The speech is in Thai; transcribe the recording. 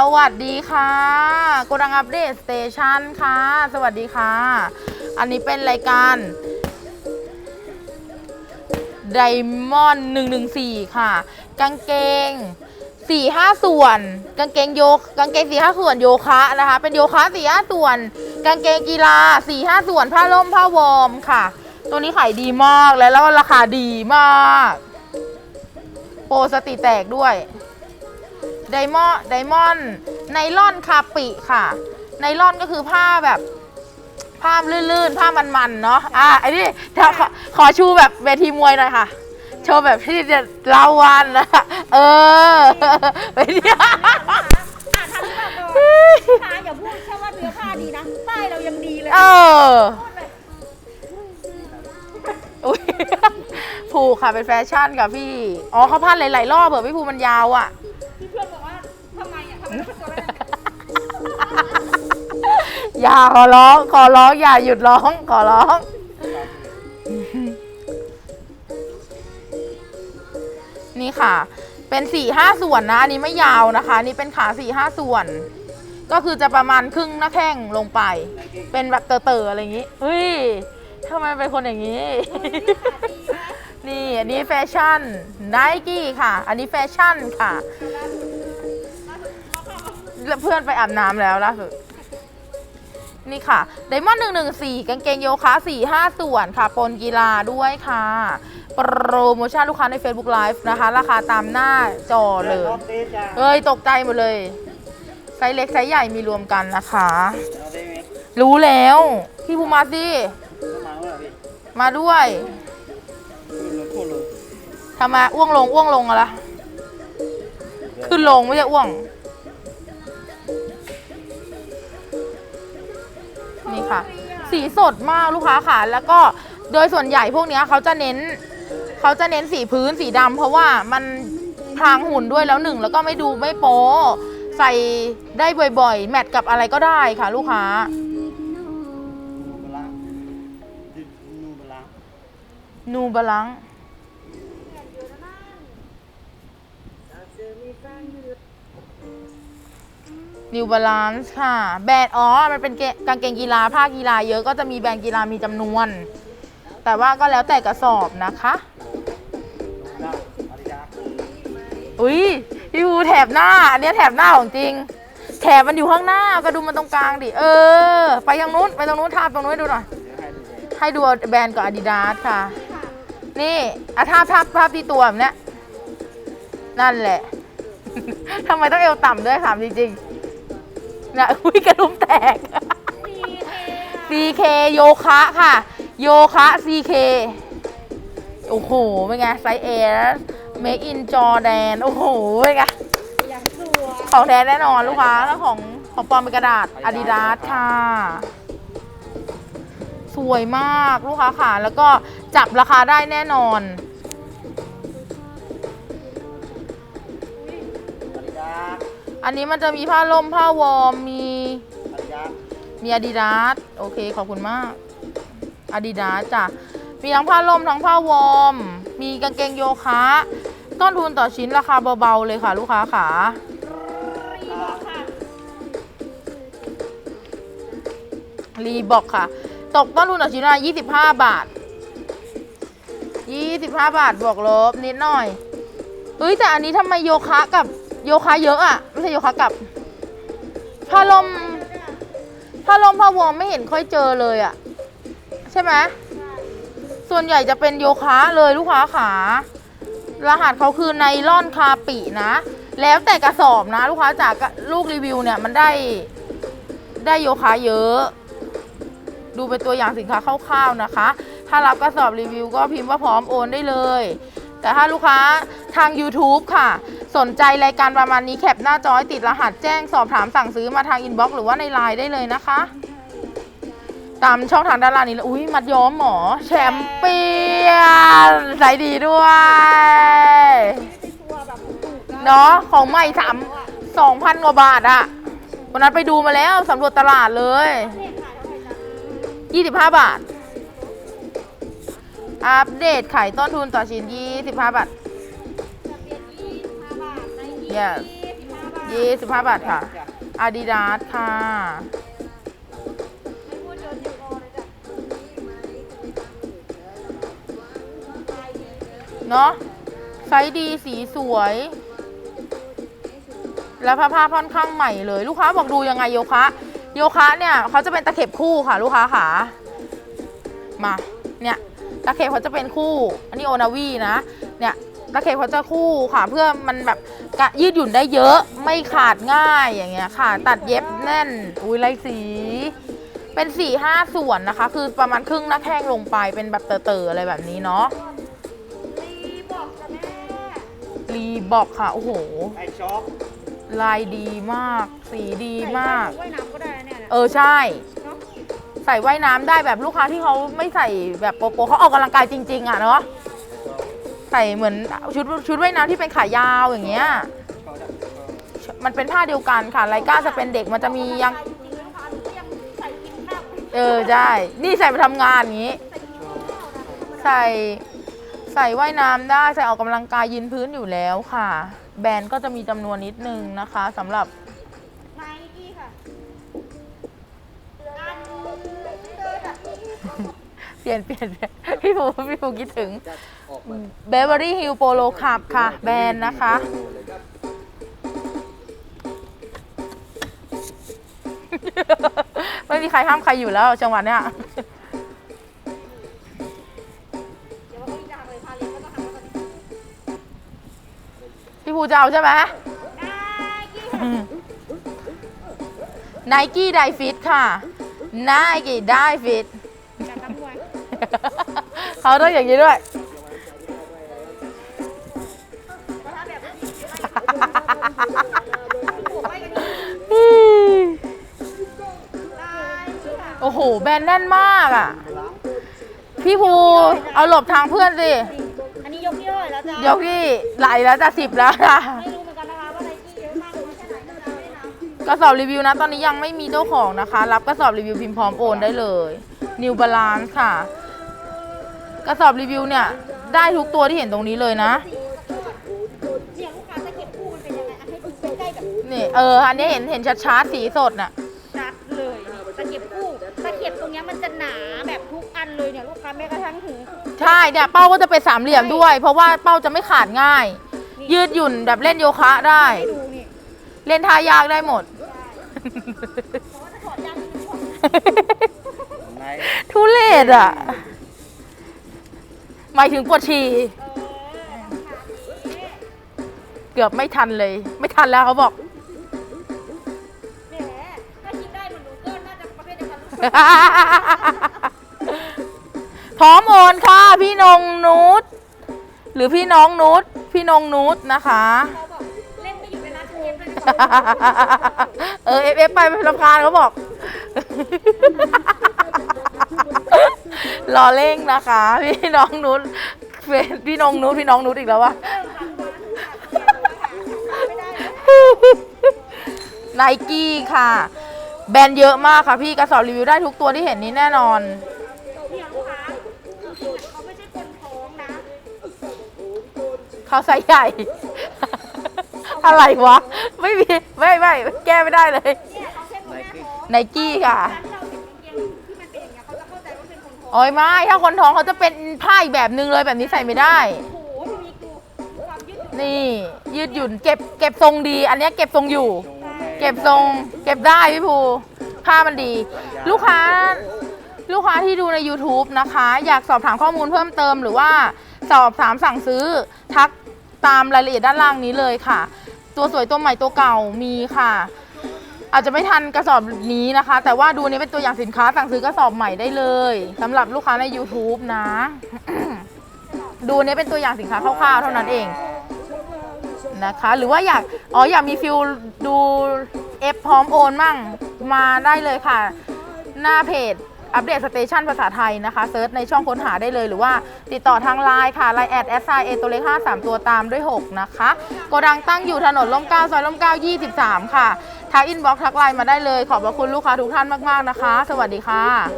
สวัสดีค่ะโกดังอัปเดตสเตชันค่ะ สวัสดีค่ะ อันนี้เป็นรายการไดมอนด์114ค่ะ กางเกง4-5ส่วน กางเกงโยกกางเกง4-5ส่วนโยคะนะคะ เป็นโยคะ4-5ส่วน กางเกงกีฬา4-5ส่วนผ้าล่มผ้าวอร์มค่ะ ตัวนี้ขายดีมากและแล้วราคาดีมาก โปรสติแตกด้วย ไดมอนไดมอนด์ไนล่อนคาปิค่ะ ไนล่อนก็คือผ้าแบบผ้าลื่นๆ ผ้ามันๆ เนาะ อะไอ้นี่เดี๋ยวขอขอชูแบบเวทีมวยหน่อยค่ะ โชว์แบบที่จะเล่าวันนะ เออไปเนี่ยอะทำแบบก่อนผ้าอย่าพูดแค่ว่าเนื้อผ้าดีนะ ป้ายเรายังดีเลยเออพูดเลยอุ๊ยผูกค่ะเป็นแฟชั่นกับพี่ อ๋อเขาพันหลายๆรอบเบอพี่ภูมันยาวอะ อย่าขอร้อง ขอร้อง อย่าหยุดร้อง ขอร้อง นี่ค่ะ เป็นสี่ห้าส่วนนะ อันนี้ไม่ยาวนะคะ นี่เป็นขาสี่ห้าส่วน ก็คือจะประมาณครึ่งหน้าแข้งลงไป เป็นแบบเต๋อๆอะไรอย่างนี้ เฮ้ยทำไมเป็นคนอย่างนี้ นี่ อันนี้แฟชั่นไนกี้ค่ะ อันนี้แฟชั่นค่ะ เพื่อนไปอาบน้ำแล้วล่าสุดนี่ค่ะไดมอนด์หนึ่งหนึ่งสี่กางเกงโยคะสี่ห้าส่วนค่ะ ปนกีฬาด้วยค่ะ โปรโมชั่นลูกค้าใน Facebook Live นะคะ ราคาตามหน้าจอเลยเฮ้ย ตกใจหมดเลย ไซส์เล็ก ไซส์ใหญ่มีรวมกันนะคะเอาได้ไหมรู้แล้ว พี่ภูมิมาสิต้องมาเมื่อไหร่พี่มาด้วยขึ้นลงพูดเลยทำไมอ้วงลง อ้วงลงอะไรล่ะขึ้นลงไม่ใช่อ้วง ค่ะ สีสดมากลูกค้าค่ะ แล้วก็โดยส่วนใหญ่พวกนี้เขาจะเน้นเขาจะเน้นสีพื้นสีดำเพราะว่ามันพรางหุ่นด้วยแล้วหนึ่งแล้วก็ไม่ดูไม่โป๊ใส่ได้บ่อยๆ แมทกับอะไรก็ได้ค่ะ ลูกค้านูบลังนูบลังนูบาลัง นิวบาลานซ์ค่ะ แบรนด์อ๋อ มันเป็นกางเกงกีฬาผ้ากีฬาเยอะก็จะมีแบรนด์กีฬามีจำนวน แต่ว่าก็แล้วแต่กระสอบนะคะ อุ้ยพี่ภูแถบหน้า อันนี้แถบหน้าของจริง แถบมันอยู่ข้างหน้าก็ดูมันตรงกลางดิ เออ ไปทางนู้น ไปตรงนู้นทาบตรงนู้นให้ดูหน่อย ให้ดูแบรนด์กับ Adidas ค่ะ นี่อะภาพภาพภาพที่ตัวแบบเนี้ยนั่นแหละ ทำไมต้องเอวต่ำด้วยถามจริงๆนะอุ้ยกระดุมแตก CK โยคะค่ะ โยคะ CK โอ้โห เป็นไง ไซส์ A Make in Jordan โอ้โห เป็นไงอย่างของแท้แน่นอนลูกค้า แล้วของของปลอมเป็นกระดาษ Adidas ค่ะ สวยมากลูกค้าค่ะ แล้วก็จับราคาได้แน่นอน อันนี้มันจะมีผ้าล่มผ้าวอร์มมีอาดิดาสมี Adidas โอเคขอบคุณมาก Adidas จ้ะมีทั้งผ้าล่มทั้งผ้าวอร์มมีกางเกงโยคะต้นทุนต่อชิ้นราคาเบาๆเลยค่ะ ลูกค้าขารีบอกค่ะรีบอกค่ะตกต้นทุนต่อชิ้นละ25 บาท 25 บาทบวกลบนิดหน่อยเฮ้ยแต่อันนี้ทำไมโยคะกับ โยคะเยอะอะ ไม่ใช่โยคะกับผ้าลมผ้าลมผ้าวอไม่เห็นค่อยเจอเลยอะ ใช่ไหมส่วนใหญ่จะเป็นโยคะเลยลูกค้าขารหัสเขาคือไนล่อนคาปินะ แล้วแต่กระสอบนะ ลูกค้าจากลูกรีวิวเนี่ยมันได้ได้โยคะเยอะ ดูเป็นตัวอย่างสินค้าคร่าวๆนะคะ ถ้ารับกระสอบรีวิวก็พิมพ์ว่าพร้อมโอนได้เลย แต่ถ้าลูกค้าทาง YouTube ค่ะ สนใจรายการประมาณนี้แคปหน้าจอยติดรหัสแจ้งสอบถามสั่งซื้อมาทางอินบ็อกซ์หรือว่าในไลน์ได้เลยนะคะ ตามช่องทางด้านล่างนี้เลยอุ้ยมัดย้อมหมอแชมเปี้ยนใส่ดีด้วยเนาะของใหม่สามสองพันกว่าบาทอะวันนั้นไปดูมาแล้วสำรวจตลาดเลยยี่สิบห้าบาท อัปเดตขายต้นทุนต่อชิ้นยี่สิบห้าบาท เยนยี่สิบห้าบาทในยี่ Yes สิบห้าบาทยี่สิบห้าบาทค่ะ อาดิดาสค่ะเนอะเนาะไซส์ดีสีสวย แล้วผ้าผ้าค่อนข้างใหม่เลย ลูกค้าบอกดูยังไงโยคะ โยคะเนี่ยเขาจะเป็นตะเข็บคู่ค่ะ ลูกค้าขามา เนี่ยตะเข็บเขาจะเป็นคู่ อันนี้โอนาวีนะ เนี่ยตะเข็บเขาจะคู่ค่ะ เพื่อมันแบบ กะยืดหยุ่นได้เยอะไม่ขาดง่ายอย่างเงี้ยค่ะ ตัดเย็บแน่น อุ้ยลายสี เป็นสี่ห้าส่วนนะคะ คือประมาณครึ่งหน้าแข้งลงไปเป็นแบบเต๋อๆอะไรแบบนี้เนาะรีบอกจ้ะแม่รีบอกค่ะ โอ้โห ไอช็อปลายดีมาก สีดีมากใส่ว่ายน้ำก็ได้นะเนี่ยเออใช่ เนาะใส่ว่ายน้ำได้แบบลูกค้าที่เขาไม่ใส่แบบโปโปเขาออกกำลังกายจริง ๆ อะเนาะ ใส่เหมือนชุดชุดว่ายน้ำที่เป็นขายาวอย่างเงี้ย มันเป็นผ้าเดียวกันค่ะไลก้าจะเป็นเด็กมันจะมียัง เออใช่นี่ใส่ไปทำงานอย่างงี้ ใส่ใส่ว่ายน้ำได้ใส่ออกกำลังกายยืนพื้นอยู่แล้วค่ะ แบรนด์ก็จะมีจำนวนนิดนึงนะคะสำหรับ เปลี่ยนเปลี่ยนเปลี่ยนพี่ภูพี่ภูคิดถึงจะออกมาเบเวอรี่ฮิลโปโลคับค่ะ แบรนด์นะคะ ไม่มีใครห้ามใครอยู่แล้วจังหวะเนี้ยเดี๋ยวเขาจะทำอะไรพาเล็กก็ต้องทำแล้วกันพี่ภูจะเอาใช่ไหมไนกี้ค่ะไนกี้ไดฟิตค่ะไนกี้ไดฟิตจากนักมวย เขาต้องอย่างนี้ด้วยแล้วถ้าแบบนี้ผมว่าอย่างนี้ไนกี้ค่ะโอ้โห แบรนด์แน่นมากอะ พี่ภูเอาหลบทางเพื่อนสิ อันนี้ยกเยอะแล้วจ้ะเดี๋ยวพี่ไหลแล้วจะสิบแล้วค่ะ ไม่รู้เหมือนกันนะคะว่าไนกี้เยอะมากน้อยแค่ไหนนะจ๊ะไม่นับกระสอบรีวิวนะ ตอนนี้ยังไม่มีเจ้าของนะคะ รับกระสอบรีวิวพิมพ์พร้อมโอนได้เลย New Balance ค่ะ กระสอบรีวิวเนี่ย ได้ทุกตัวที่เห็นตรงนี้เลยนะ เนี่ยลูกค้าจะเก็บคู่มันเป็นยังไงอะให้ดูใกล้ๆแบบนี่ เออ อันนี้เห็นเห็นชัดๆสีสดน่ะชัดเลยตะเข็บคู่ตะเข็บตรงเนี้ยมันจะหนาแบบทุกอันเลยเนี่ยลูกค้าแม้กระทั่งถึงใช่เนี่ยเป้าก็จะเป็นสามเหลี่ยมด้วย เพราะว่าเป้าจะไม่ขาดง่ายยืดหยุ่นแบบเล่นโยคะได้ ให้ดูนี่เล่นท่ายากได้หมด ถอดยางนิดนึงก่อนในทุเรศอะ หมายถึงปวดฉี่เออราคานี้เกือบไม่ทันเลย ไม่ทันแล้วเขาบอก แหมถ้าคิดได้เหมือนหนูก็น่าจะประเภทเดียวกันลูกค้าพร้อมโอนค่ะ พี่นงนุชหรือพี่น้องนุชพี่นงนุชนะคะ เขาบอกเล่นไม่อยู่เวลาจะเย็นด้วยนะคะเออเอฟเอฟไปเป็นรำคาญเขาบอก รอเร่งนะคะ พี่น้องนุชเป็นพี่นงนุชพี่น้องนุชอีกแล้ววะเริ่มหลังมาไม่ได้แล้วไนกี้ค่ะ แบรนด์เยอะมากค่ะพี่กระสอบรีวิวได้ทุกตัวที่เห็นนี้แน่นอนเนี่ยลูกค้าเขาไม่ใช่คนท้องนะเขาไซส์ใหญ่ อะไรวะ ไม่มี ไม่ไม่แก้ไม่ได้เลยเนี่ยเขาแค่คนแม่ท้องไนกี้ค่ะ โอ้ยไม่ถ้าคนท้องเขาจะเป็นผ้าอีกแบบนึงเลยแบบนี้ใส่ไม่ได้ โอ้โหดูมีกูความยืดหยุ่นนี่ ยืดหยุ่นเก็บเก็บทรงดี อันเนี้ยเก็บทรงอยู่ เก็บทรง เก็บได้พี่ภูผ้ามันดี ลูกค้า ลูกค้าที่ดูใน YouTube นะคะ อยากสอบถามข้อมูลเพิ่มเติมหรือว่าสอบถามสั่งซื้อทักตามรายละเอียดด้านล่างนี้เลยค่ะ ตัวสวยตัวใหม่ตัวเก่ามีค่ะ อาจจะไม่ทันกระสอบนี้นะคะ แต่ว่าดูนี้เป็นตัวอย่างสินค้าสั่งซื้อกระสอบใหม่ได้เลยสำหรับลูกค้าใน YouTube นะ ดูนี้เป็นตัวอย่างสินค้าคร่าวๆเท่านั้นเองนะคะ หรือว่าอยากอ๋ออยากมีฟิลดูเอฟพร้อมโอนมั่งมาได้เลยค่ะ หน้าเพจอัปเดตสเตชันภาษาไทยนะคะเซิร์ชในช่องค้นหาได้เลยหรือว่าติดต่อทางไลน์ค่ะไลน์แอดแอสไซเอตัวเลข5 3 ตัวตามด้วย 6 นะคะ โกดังตั้งอยู่ถนนร่มเก้าซอยร่มเก้า23 ค่ะ ทักอินบ็อกทักไลน์มาได้เลย ขอบพระคุณลูกค้าทุกท่านมาก ๆ นะคะ สวัสดีค่ะ